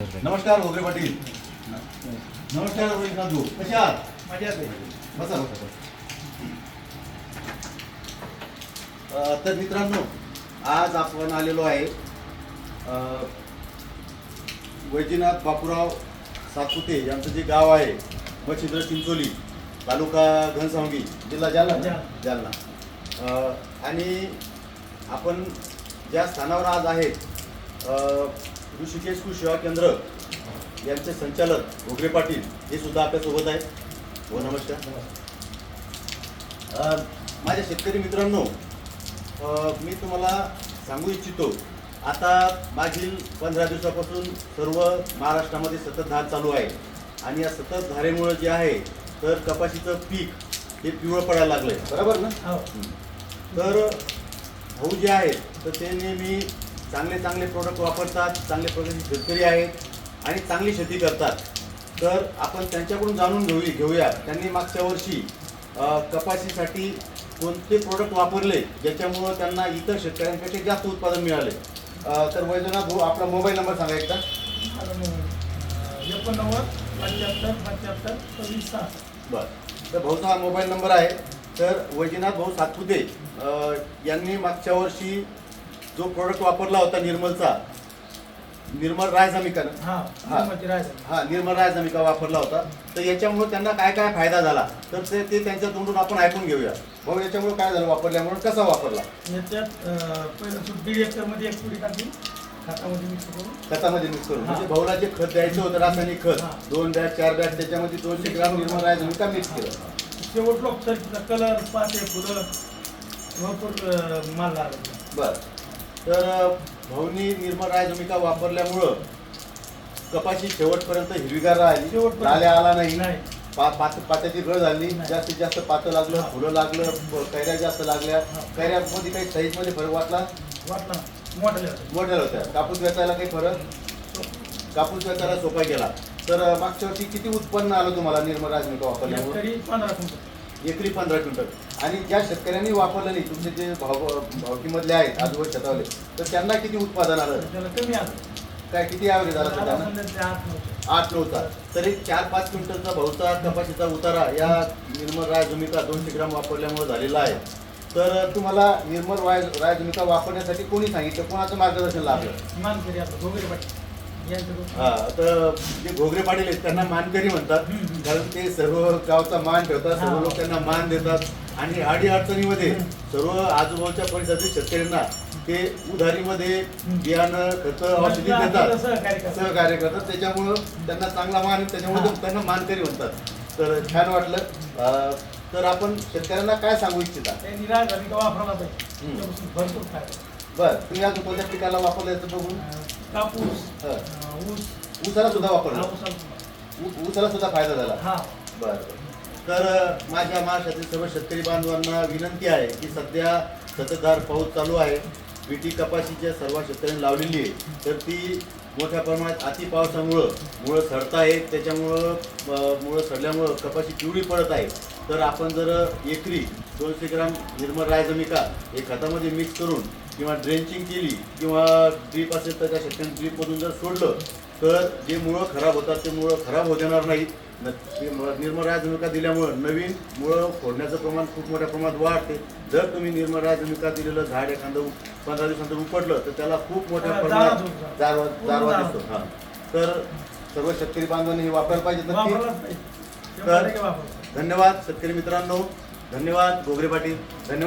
नमस्कार. घोगरे पाटील. नमस्कार रोहित नाथू कसे आहात? मजा बसा बसा बसा. तर मित्रांनो आज आपण आलेलो आहे वैजनाथ बापूराव सातपुते यांचं जे गाव आहे मच्छिंद्र चिंचोली तालुका घनसावंगी जिल्हा जालना? जालना. आणि आपण ज्या स्थानावर आज आहेत ऋषिकेश कृषी सेवा केंद्र यांचे संचालक घोगरे पाटील हे सुद्धा आपल्यासोबत आहेत. हो नमस्कार. माझ्या शेतकरी मित्रांनो मी तुम्हाला सांगू इच्छितो आता मागील पंधरा दिवसापासून सर्व महाराष्ट्रामध्ये सततधार चालू आहे. आणि या सततधारेमुळे जे आहे तर कपाशीचं पीक हे पिवळं पडायला लागलं आहे बरोबर ना? हो. तर भाऊ जे आहेत तर ते नेहमी चांगले चांगले प्रोडक्ट वापरतात चांगले प्रकारचे शेतकरी आहेत आणि चांगली शेती करतात. तर आपण त्यांच्याकडून जाणून घेऊ घेऊया त्यांनी मागच्या वर्षी कपाशीसाठी कोणते प्रोडक्ट वापरले ज्याच्यामुळं त्यांना इतर शेतकऱ्यांपेक्षा जास्त उत्पादन मिळाले? तर वैजनाथ भाऊ आपला मोबाईल नंबर सांगा एकदा. एकोणनव्वद पंच्याहत्तर पंच्याहत्तर सव्वीस बरं. तर भाऊचा हा मोबाईल नंबर आहे. तर वैजनाथ भाऊ सातपुते यांनी मागच्या वर्षी जो प्रोडक्ट वापरला होता निर्मलचा निर्मल राय जमिका ना? हा हा. निर्मलची राहायचं हा निर्मल राय जमिका वापरला होता. तर याच्यामुळे त्यांना काय काय फायदा झाला? तर ते ते त्यांच्या तोंडून आपण ऐकून घेऊया. भाऊ याच्यामुळे काय झालं वापरल्यामुळे? कसा वापरला? याच्यात अं, पहिलं सूट दीड एकरमध्ये एक पुडी टाकली. खतामध्ये मिक्स करून. खतामध्ये मिक्स करून. हा. म्हणजे भाऊला जे खत द्यायचं होतं रासायनिक खत. हा. दोन बॅग चार बॅग त्याच्यामध्ये दोनशे ग्राम निर्मल राय जमिका मिक्स केलं. शेवट लोक कलर पाते फुलं भरपूर अं, माल लागला. बर. तर भाऊनी निर्मल राय जमिका वापरल्यामुळं कपाशी शेवटपर्यंत हिरवीगार राहिली. लाल्या आला नाही. नाही. पा पात पात्याची गळ झाली. जास्तीत जास्त पातं लागलं. फुलं लागलं कैऱ्या जास्त लागल्या. कैऱ्यामध्ये काही साईजमध्ये फरक वाटला? वाटला. मोठा लेवल मोठ्या होत्या. कापूस वेचायला काही फरक? कापूस वेचायला सोपा गेला. तर मागच्या वर्षी किती उत्पन्न आलं तुम्हाला निर्मल राय जमिका वापरल्यामुळे एकरी पंधरा क्विंटल. आणि ज्या शेतकऱ्यांनी वापरलं नाही तुमचे जे भाव भावकीमधले आहेत आजूबाजू शेतावले तर त्यांना किती उत्पादन आलं? कमी आलं. काय किती ॲव्हरेज आला आता त्यांना? आठ नऊचा तरी चार पाच क्विंटलचा भाऊचा कपाशीचा उतारा या निर्मल राय जुमिका दोनशे ग्राम वापरल्यामुळे झालेला आहे. तर तुम्हाला निर्मल राय राय जुमिका वापरण्यासाठी कोणी सांगितलं? कोणाचं मार्गदर्शन लाभलं हा तर जे घोगरे पाटील आहेत त्यांना मानकरी म्हणतात. कारण ते सर्व गावचा मान ठेवतात सर्व. लोक त्यांना मान देतात. आणि अडी अडचणीमध्ये. सर्व आजूबाजूच्या परिसरातील शेतकऱ्यांना ते उधारीमध्ये बियाणं खतं औषधी आपल्याला देतात. सहकार्य करतात. त्याच्यामुळं त्यांना चांगला मान त्याच्यामुळे त्यांना मानकरी म्हणतात. तर छान वाटलं. तर आपण शेतकऱ्यांना काय सांगू इच्छिता? बर तुम्ही अजून कोणत्या पिकाला वापरलं याचं बघून? कापूस हा. अं, ऊस. ऊसाला सुद्धा वापरलं कापूस ऊ- ऊसाला सुद्धा फायदा झाला. हा. बरं तर अ, माझ्या महाराष्ट्रातील सर्व शेतकरी बांधवांना विनंती आहे की सध्या सततधार पाऊस चालू आहे. बीटी कपाशीच्या सर्व शेतकऱ्यांनी लावलेली आहे. तर ती मोठ्या प्रमाणात अति पावसामुळं मुळं सडत आहेत त्याच्यामुळं अ, मुळं सडल्यामुळं कपाशी पिवळी पडत आहे. तर आपण जर एकरी दोनशे ग्राम निर्मल रायजमिका हे खतामध्ये मिक्स करून किंवा ड्रेंचिंग केली किंवा ड्रीप असेल तर त्या शेतकऱ्यांनी ड्रीपमधून जर सोडलं तर जे मुळं खराब होतात ते मुळं खराब होऊ देणार नाहीत. न- ते म- निर्मल राजमिका दिल्यामुळं नवीन मुळं फोडण्याचं प्रमाण खूप मोठ्या प्रमाणात वाढते. जर तुम्ही निर्मल राजमिका दिलेलं झाड एखादं पंधरा दिवसानंतर उपटलं तर त्याला खूप मोठ्या हा, प्रमाणात. जारवा. दिसतो. हां. तर सर्व शेतकरी बांधवांनी हे वापरायला पाहिजे नक्की. धन्यवाद. शेतकरी मित्रांनो धन्यवाद. गोगरे पाटील धन्यवाद.